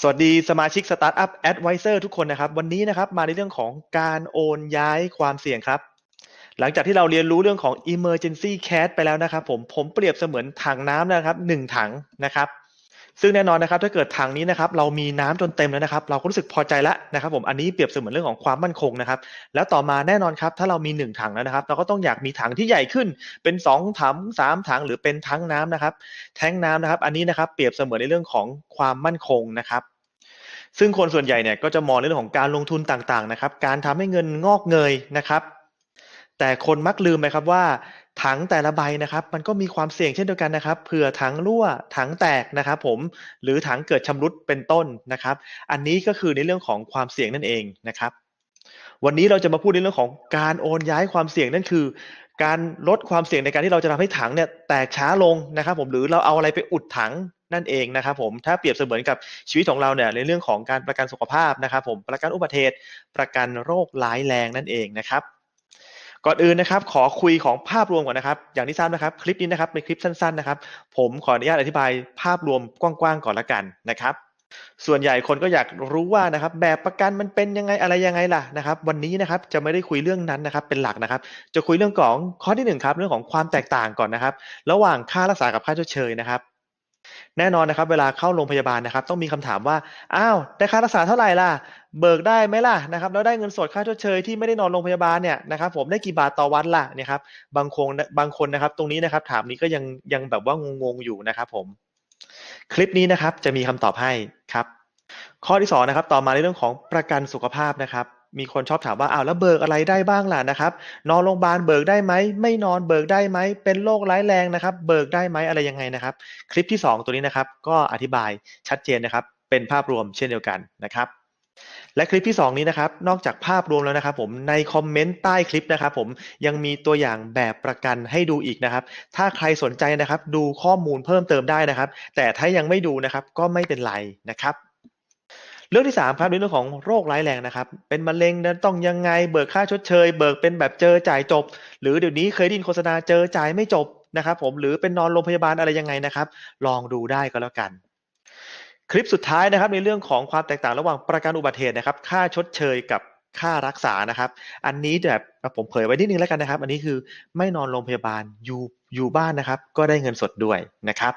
สวัสดีสมาชิก Startup Advisor ทุกคนนะครับ วันนี้นะครับมาในเรื่องของการโอนย้ายความเสี่ยงครับ หลังจากที่เราเรียนรู้เรื่องของ Emergency Cash ไปแล้วนะครับ ผมผมเปรียบเสมือนถังน้ำนะครับหนึ่งถังนะครับ ซึ่งแน่นอนนะครับถ้าเกิดถังนี้นะครับเรามีน้ำจนเต็มแล้วนะครับ เราก็รู้สึกพอใจแล้วนะครับ ผมอันนี้เปรียบเสมือนเรื่องของความมั่นคงนะครับ แล้วต่อมาแน่นอนครับถ้าเรามีหนึ่งถังแล้วนะครับ เราก็ต้องอยากมีถังที่ใหญ่ขึ้นเป็นสองถังสามถังหรือเป็นทั้งน้ำนะครับ แท้งน้ำนะครับ อันนี้นะครับเปรียบเสมือนในเรื่องของความมั่นคงนะครับซึ่งคนส่วนใหญ่เนี่ยก็จะมองในเรื่องของการลงทุนต่างๆนะครับ การทำให้เงินงอกเงยนะครับ แต่คนมักลืมไปครับว่า ถังแต่ละใบนะครับมันก็มีความเสี่ยงเช่นเดียวกันนะครับเผื่อถังรั่วถังแตกนะครับผมหรือถังเกิดชำรุดเป็นต้นนะครับ อันนี้ก็คือในเรื่องของความเสี่ยงนั่นเองนะครับ วันนี้เราจะมาพูดในเรื่องของการโอนย้ายความเสี่ยงนั่นคือ การลดความเสี่ยงในการที่เราจะทำให้ถังเนี่ยแตกช้าลงนะครับ ผมหรือเราเอาอะไรไปอุดถังนั่นเองนะครับผมถ้าเปรียบเสมือนกับชีวิตของเราเนี่ยในเรื่องของการประกันสุขภาพนะครับ ผมประกันอุบัติเหตุประกันโรคร้ายแรงนั่นเองนะครับ ก่อนอื่นนะครับขอคุยของภาพรวมก่อนนะครับ อย่างที่ทราบนะครับคลิปนี้นะครับเป็นคลิปสั้นๆนะครับ ผมขออนุญาตอธิบายภาพรวมกว้างๆก่อนละกันนะครับส่วนใหญ่คนก็อยากรู้ว่านะครับแบบประกันมันเป็นยังไงอะไรยังไงล่ะนะครับ วันนี้นะครับจะไม่ได้คุยเรื่องนั้นนะครับเป็นหลักนะครับ จะคุยเรื่องของข้อที่หนึ่งครับเรื่องของความแตกต่างก่อนนะครับ ระหว่างค่ารักษากับค่าชดเชยนะครับ แน่นอนนะครับ เวลาเข้าโรงพยาบาลนะครับ ต้องมีคำถามว่าอ้าวได้ค่ารักษาเท่าไหร่ล่ะ เบิกได้ไหมล่ะนะครับแล้วได้เงินสดค่าชดเชยที่ไม่ได้นอนโรงพยาบาลเนี่ยนะครับ ผมได้กี่บาทต่อวันล่ะเนี่ยครับบางคนบางคนนะครับ ตรงนี้นะครับ ถามนี้ก็ยังยังแบบว่างงๆอยู่นะครับ ผม คลิปนี้นะครับ จะมีคำตอบให้ครับ ข้อที่สองนะครับ ต่อมาในเรื่องของประกันสุขภาพนะครับ มีคนชอบถามว่าอ้าวแล้วเบิกอะไรได้บ้างล่ะนะครับนอนโรงพยาบาลเบิกได้ไหมไม่นอนเบิกได้ไหมเป็นโรคร้ายแรงนะครับ เบิกได้ไหมอะไรยังไงนะครับ คลิปที่สองตัวนี้นะครับ ก็อธิบายชัดเจนนะครับ เป็นภาพรวมเช่นเดียวกันนะครับ และคลิปที่ 2 นี้นะครับ นอกจากภาพรวมแล้วนะครับ ผมในคอมเมนต์ใต้คลิปนะครับ ผมยังมีตัวอย่างแบบประกันให้ดูอีกนะครับ ถ้าใครสนใจนะครับ ดูข้อมูลเพิ่มเติมได้นะครับ แต่ถ้ายังไม่ดูนะครับก็ไม่เป็นไรนะครับ เรื่องที่3ครับในเรื่องของโรคร้ายแรงนะครับ เป็นมะเร็งนั้นต้องยังไงเบิกค่าชดเชย เบิกเป็นแบบเจอจ่ายจบ หรือเดี๋ยวนี้เคยได้ยินโฆษณาเจอจ่ายไม่จบนะครับ ผมหรือเป็นนอนโรงพยาบาลอะไรยังไงนะครับ ลองดูได้ก็แล้วกัน คลิปสุดท้ายนะครับในเรื่องของความแตกต่างระหว่างประกันอุบัติเหตุนะครับ ค่าชดเชยกับค่ารักษานะครับ อันนี้แบบผมเผยไว้นิดนึงแล้วกันนะครับ อันนี้คือไม่นอนโรงพยาบาลอยู่อยู่บ้านนะครับ ก็ได้เงินสดด้วยนะครับ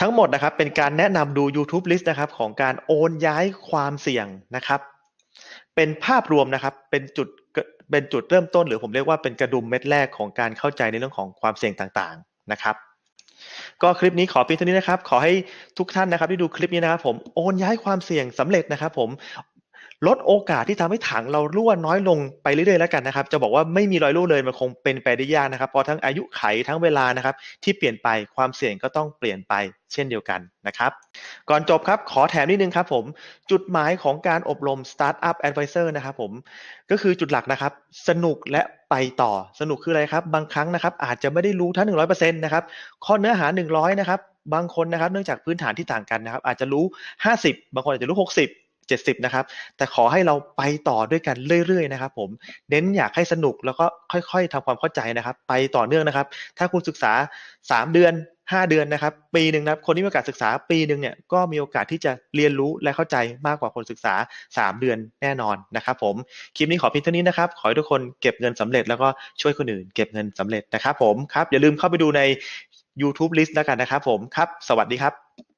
ทั้งหมดนะครับเป็นการแนะนำดู YouTube list นะครับของการโอนย้ายความเสี่ยงนะครับ เป็นภาพรวมนะครับเป็นจุดเป็นจุดเริ่มต้น หรือผมเรียกว่าเป็นกระดุมเม็ดแรกของการเข้าใจในเรื่องของความเสี่ยงต่างๆนะครับก็คลิปนี้ขอเพียงเท่านี้นะครับ ขอให้ทุกท่านนะครับที่ดูคลิปนี้นะครับผมโอนย้ายความเสี่ยงสำเร็จนะครับผม ลดโอกาสที่ทำให้ถังเรารั่วน้อยลงไปเรื่อยๆแล้วกันนะครับ จะบอกว่าไม่มีรอยรั่วเลยมันคงเป็นไปได้ยากนะครับเพราะทั้งอายุไขทั้งเวลานะครับ ที่เปลี่ยนไปความเสี่ยงก็ต้องเปลี่ยนไปเช่นเดียวกันนะครับ ก่อนจบครับขอแถมนิดนึงครับผมจุดหมายของการอบรม Startup Advisor นะครับผมก็คือจุดหลักนะครับ สนุกและไปต่อสนุกคืออะไรครับ บางครั้งนะครับ อาจจะไม่ได้รู้ทั้ง 100%นะครับข้อเนื้อหา 100 นะครับบางคนนะครับเนื่องจากพื้นฐานที่ต่างกันนะครับ อาจจะรู้ 50 บางคนอาจจะรู้ 60 70 นะครับ แต่ขอให้เราไปต่อด้วยกันเรื่อยๆนะครับผม เน้นอยากให้สนุกแล้วก็ค่อยๆทำความเข้าใจนะครับ ไปต่อเนื่องนะครับ ถ้าคุณศึกษา 3 เดือน 5 เดือนนะครับ ปีหนึ่งนะครับ คนที่มีโอกาสศึกษาปีหนึ่งเนี่ย ก็มีโอกาสที่จะเรียนรู้และเข้าใจมากกว่าคนศึกษา 3 เดือนแน่นอนนะครับผม คลิปนี้ขอเพียงเท่านี้นะครับ ขอให้ทุกคนเก็บเงินสำเร็จแล้วก็ช่วยคนอื่นเก็บเงินสำเร็จนะครับผม ครับ อย่าลืมเข้าไปดูใน YouTube list แล้วกันนะครับผม ครับ สวัสดีครับ